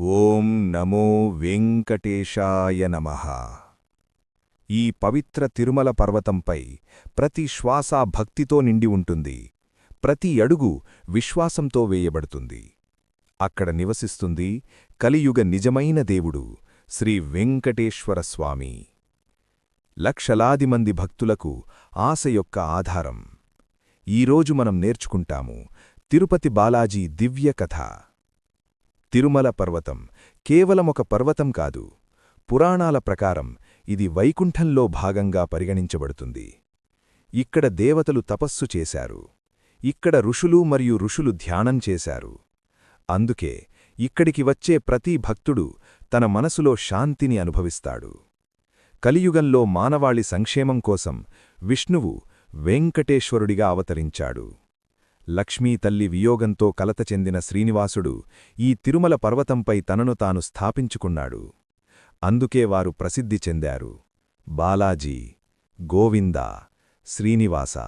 ఓం నమో వెంకటేశాయ నమః. ఈ పవిత్ర తిరుమల పర్వతంపై ప్రతి శ్వాస భక్తితో నిండి ఉంటుంది. ప్రతి అడుగు విశ్వాసంతో వేయబడుతుంది. అక్కడ నివసిస్తుంది కలియుగ నిజమైన దేవుడు శ్రీ వెంకటేశ్వర స్వామి. లక్షలాది మంది భక్తులకు ఆశ యొక్క ఆధారం. ఈరోజు మనం నేర్చుకుంటాము తిరుపతి బాలాజీ దివ్య కథ. తిరుమల పర్వతం కేవలమొక పర్వతం కాదు. పురాణాల ప్రకారం ఇది వైకుంఠంలో భాగంగా పరిగణించబడుతుంది. ఇక్కడ దేవతలు తపస్సు చేశారు. ఇక్కడ ఋషులు మరియు ఋషులు ధ్యానం చేశారు. అందుకే ఇక్కడికి వచ్చే ప్రతి భక్తుడు తన మనసులో శాంతిని అనుభవిస్తాడు. కలియుగంలో మానవాళి సంక్షేమం కోసం విష్ణువు వెంకటేశ్వరుడిగా అవతరించాడు. లక్ష్మీ తల్లి వియోగంతో కలత చెందిన శ్రీనివాసుడు ఈ తిరుమల పర్వతంపై తనను తాను స్థాపించుకున్నాడు. అందుకే వారు ప్రసిద్ధి చెందారు. బాలాజీ గోవింద శ్రీనివాస.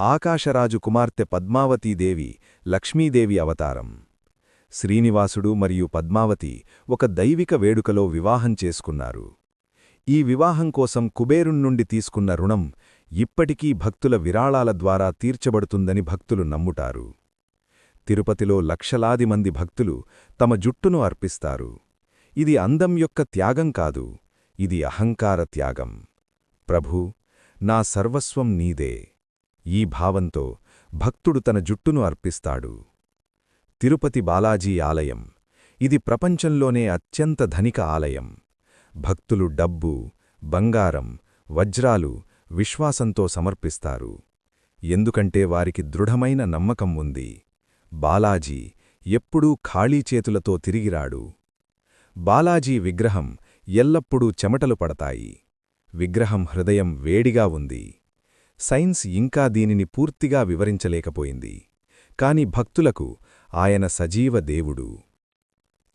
ఆకాశరాజు కుమార్తె పద్మావతీదేవి లక్ష్మీదేవి అవతారం. శ్రీనివాసుడు మరియు పద్మావతి ఒక దైవిక వేడుకలో వివాహం చేసుకున్నారు. ఈ వివాహం కోసం కుబేరుణ్ణుండి తీసుకున్న రుణం ఇప్పటికీ భక్తుల విరాళాల ద్వారా తీర్చబడుతుందని భక్తులు నమ్ముటారు తిరుపతిలో లక్షలాది మంది భక్తులు తమ జుట్టును అర్పిస్తారు. ఇది అందం యొక్క త్యాగం కాదు ఇది అహంకార త్యాగం. ప్రభూ నా సర్వస్వం నీదే. ఈ భావంతో భక్తుడు తన జుట్టును అర్పిస్తాడు. తిరుపతి బాలాజీ ఆలయం ఇది ప్రపంచంలోనే అత్యంత ధనిక ఆలయం. భక్తులు డబ్బు బంగారం వజ్రాలు విశ్వాసంతో సమర్పిస్తారు. ఎందుకంటే వారికి దృఢమైన నమ్మకం ఉంది. బాలాజీ ఎప్పుడూ ఖాళీ చేతులతో తిరిగిరాడు. బాలాజీ విగ్రహం ఎల్లప్పుడూ చెమటలు పడతాయి. విగ్రహం హృదయం వేడిగా ఉంది. సైన్స్ ఇంకా దీనిని పూర్తిగా వివరించలేకపోయింది. కాని భక్తులకు ఆయన సజీవ దేవుడు.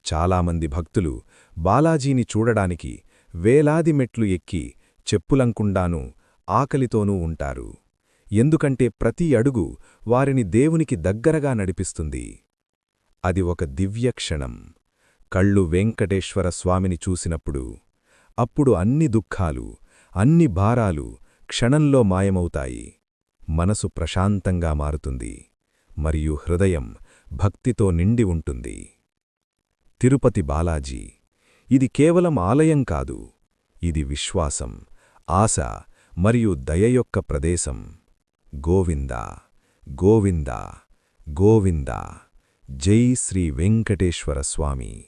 చాలామంది భక్తులు బాలాజీని చూడడానికి వేలాది మెట్లు ఎక్కి చెప్పులంకుండానూ ఆకలితోనూ ఉంటారు. ఎందుకంటే ప్రతి అడుగు వారిని దేవునికి దగ్గరగా నడిపిస్తుంది. అది ఒక దివ్యక్షణం. కళ్ళు వెంకటేశ్వర స్వామిని చూసినప్పుడు అప్పుడు అన్ని దుఃఖాలు అన్ని భారాలు క్షణంలో మాయమవుతాయి. మనసు ప్రశాంతంగా మారుతుంది. మరియు హృదయం భక్తితో నిండి ఉంటుంది. తిరుపతి బాలాజీ ఇది కేవలం ఆలయం కాదు. ఇది విశ్వాసం ఆశ మరియు దయ యొక్క ప్రదేశం. గోవింద గోవింద గోవింద. జై శ్రీ వెంకటేశ్వర స్వామి.